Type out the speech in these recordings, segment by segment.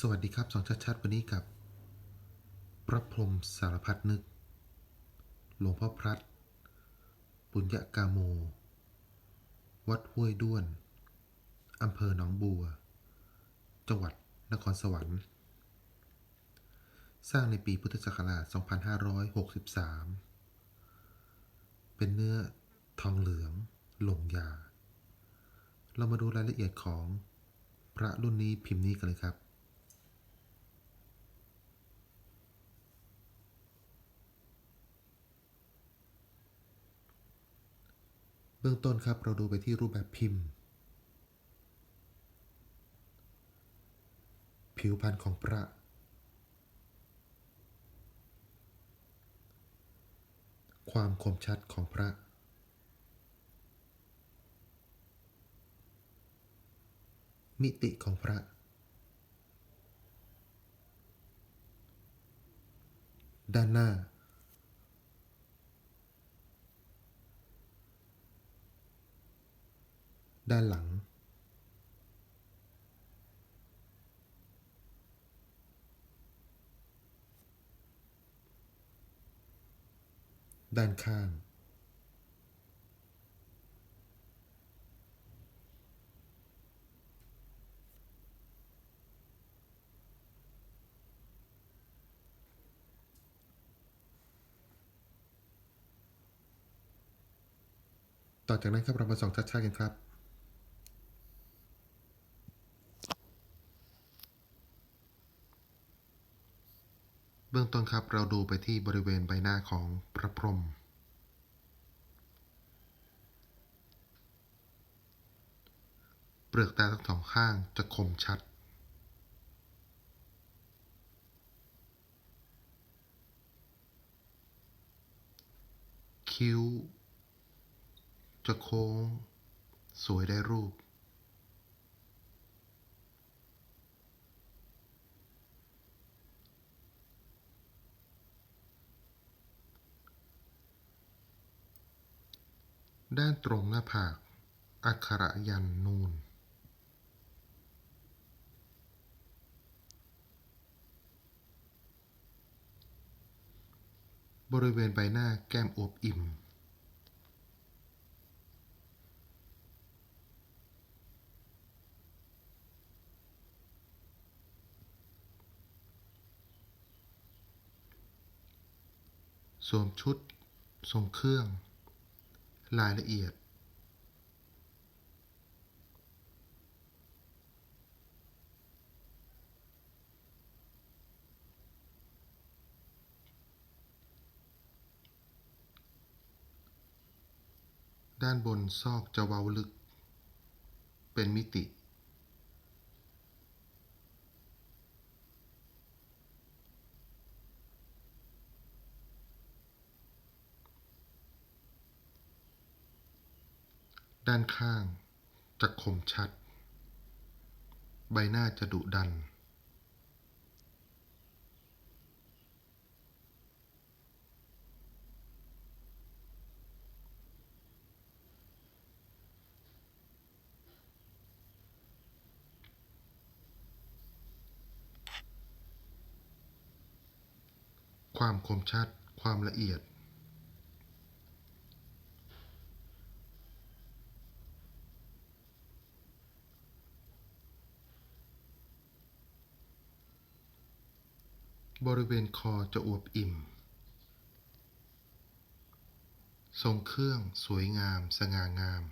สวัสดีครับสองชัดๆวันนี้กับ พระพรหมสารพัดนึก หลวงพ่อพรัตปุญญกาโม วัดห้วยด้วน อำเภอหนองบัว จังหวัดนครสวรรค์ สร้างในปีพุทธศักราช 2563 เป็นเนื้อทองเหลืองลงยา เรามาดูรายละเอียดของพระรุ่นนี้พิมพ์นี้กันเลยครับ เบื้องต้นครับเราดูไปที่รูปแบบพิมพ์ ผิวพรรณของพระ ความคมชัดของพระ มิติของพระ ด้านหน้า ด้านหลัง ด้านข้าง ต่อจากนั้นครับเรามาส่องชัดๆกันครับ องต้นครับเราดูไปที่บริเวณใบหน้าของพระพรหมเปลือกตาทั้งสองข้างจะคมชัด คิ้ว จะโค้ง สวยได้รูป ด้านตรงหน้าผาก อักขระยันนูน บริเวณใบหน้าแก้มอวบอิ่ม สวมชุดทรงเครื่อง รายละเอียด ด้านบนซอกจะเว้าลึก เป็นมิติ ด้านข้างจะคมชัด ใบหน้าจะดุดัน ความคมชัด ความละเอียด บริเวณคอจะอวบอิ่ม ทรงเครื่องสวยงาม สง่างาม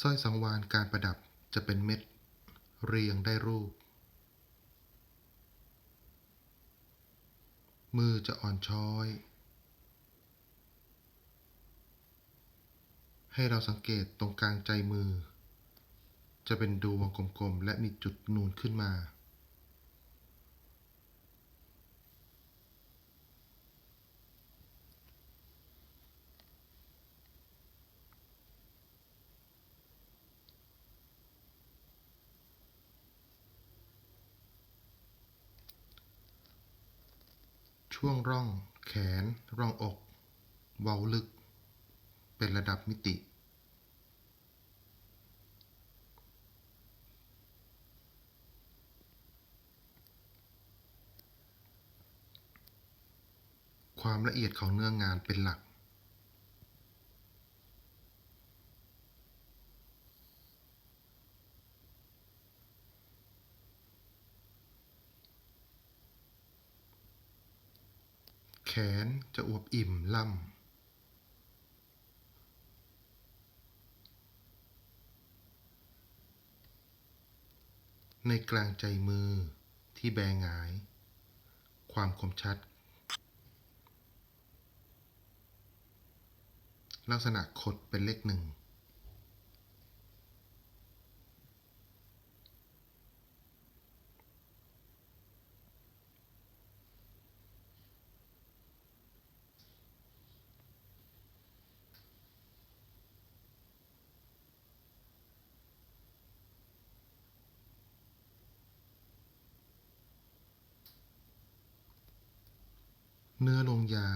สร้อยสังวานการประดับจะเป็นเม็ด เรียงได้รูป มือจะอ่อนช้อย ให้เราสังเกตตรงกลางใจมือ จะเป็นดวงกลมๆ และมีจุดนูนขึ้นมา ช่วงร่อง แขน ร่องอก เว้าลึก เป็นระดับมิติ ความละเอียดของเนื้องานเป็นหลัก แขนจะ อิ่มล่ำ ในกลางใจมือที่แบงหงาย ความคมชัด ลักษณะขดเป็นเลขหนึ่ง เนื้อลงยา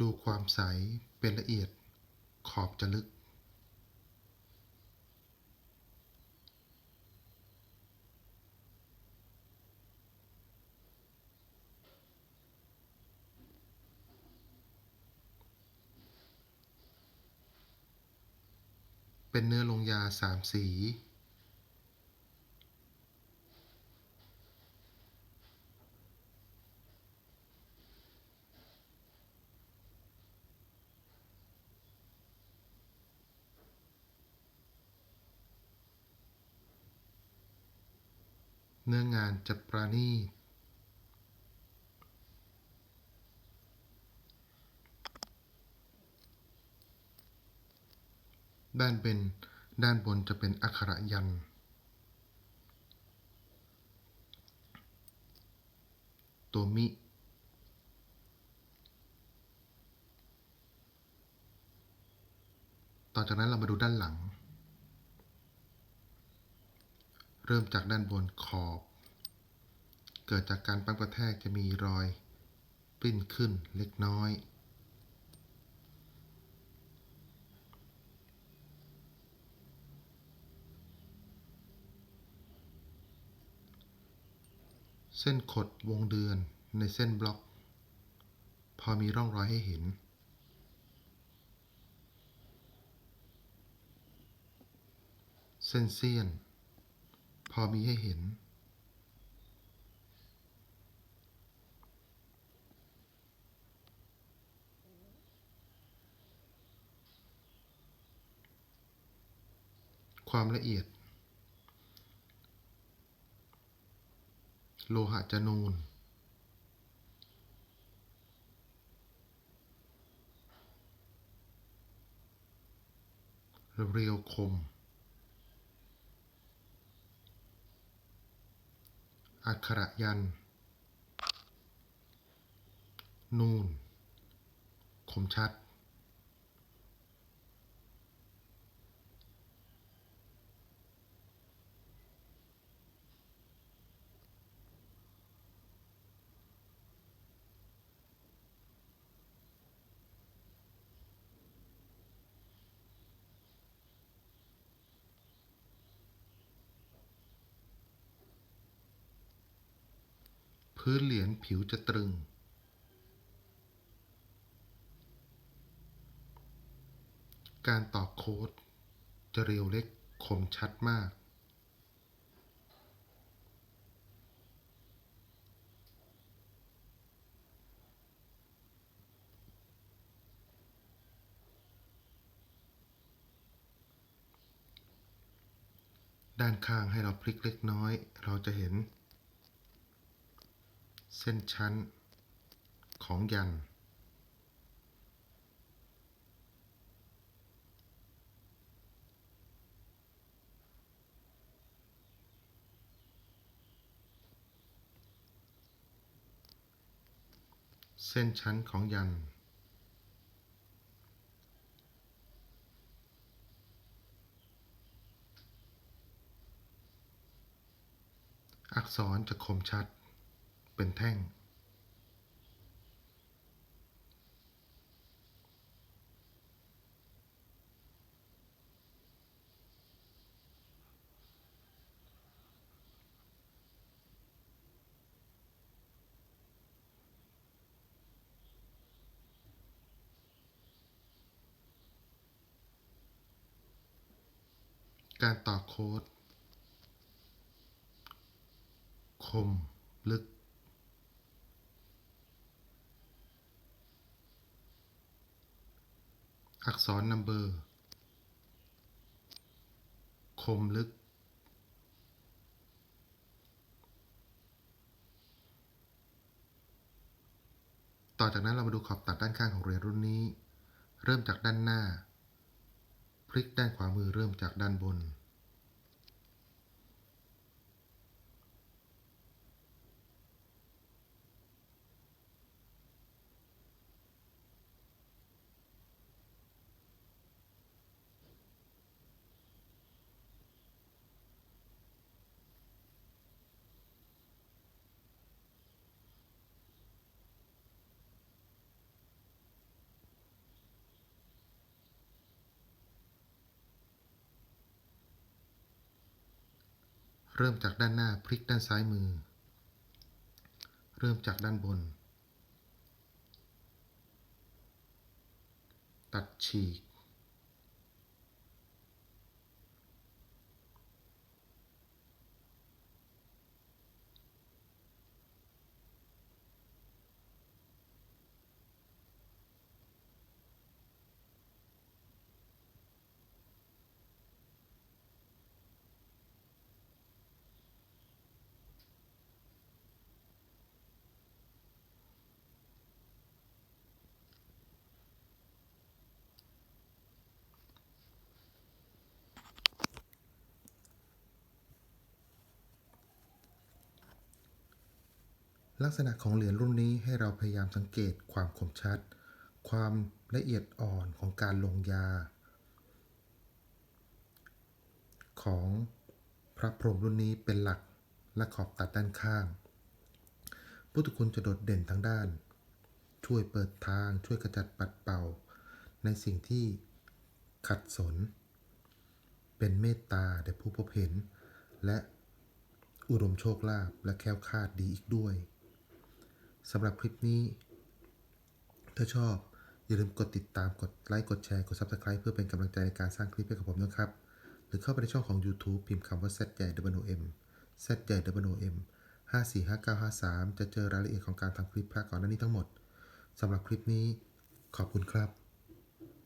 ดูความใสเป็นละเอียด ขอบจะลึก เป็นเนื้อลงยาสามสี เนื้องานจะประณีตด้านเป็นด้านบนจะเป็นอักขระยันต์ตัวมิ ต่อจากนั้นเรามาดูด้านหลัง เริ่มจากด้านบนขอบ เกิดจากการปั้มกระแทกจะมีรอยปิ้นขึ้นเล็กน้อยเส้นขดวงเดือนในเส้นบล็อก พอมีร่องรอยให้เห็น เส้นเสี้ยน อมีให้เห็น ความละเอียด โลหะจะนูนเรียวคม อักขระยัน นูน คมชัด พื้นเหรียญผิวจะตรึง การตอโค้ดจะเรียวเล็กคมชัดมาก ด้านข้างให้เราพลิกเล็กน้อย เราจะเห็น เส้นชั้นของยัน เส้นชั้นของยันอักษรจะคมชัด เป็นแท่ง การต่อโค้ดคม ลึก อักษรนัมเบอร์ คมลึก ต่อจากนั้นเรามาดูขอบตัดด้านข้างของเหรียญรุ่นนี้ เริ่มจากด้านหน้า พลิกด้านขวามือเริ่มจากด้านบน เริ่มจากด้านหน้าพลิกด้านซ้ายมือ เริ่มจากด้านบน ตัดฉีก ลักษณะของเหรียญรุ่นนี้ให้เราพยายามสังเกตความคมชัด ความละเอียดอ่อนของการลงยา ของพระพรหมรุ่นนี้เป็นหลักและขอบตัดด้านข้าง พุทธคุณจะโดดเด่นทั้งด้าน ช่วยเปิดทางช่วยกระจัดปัดเป่า ในสิ่งที่ขัดสน เป็นเมตตาแด่ผู้พบเห็น และอุดมโชคลาภและแคล้วคลาดดีอีกด้วย สำหรับคลิปนี้ ถ้าชอบ อย่าลืมกดติดตามกดไลค์กดแชร์กด Subscribe เพื่อเป็นกำลังใจในการสร้างคลิปให้กับผมนะครับ หรือเข้าไปในช่องของ YouTube พิมพ์คำว่า Z ใหญ่ W M Z ใหญ่ W M 545953 จะเจอรายละเอียดของการทำคลิปพระก่อนหน้านี้ทั้งหมดสำหรับคลิปนี้ ขอบคุณครับ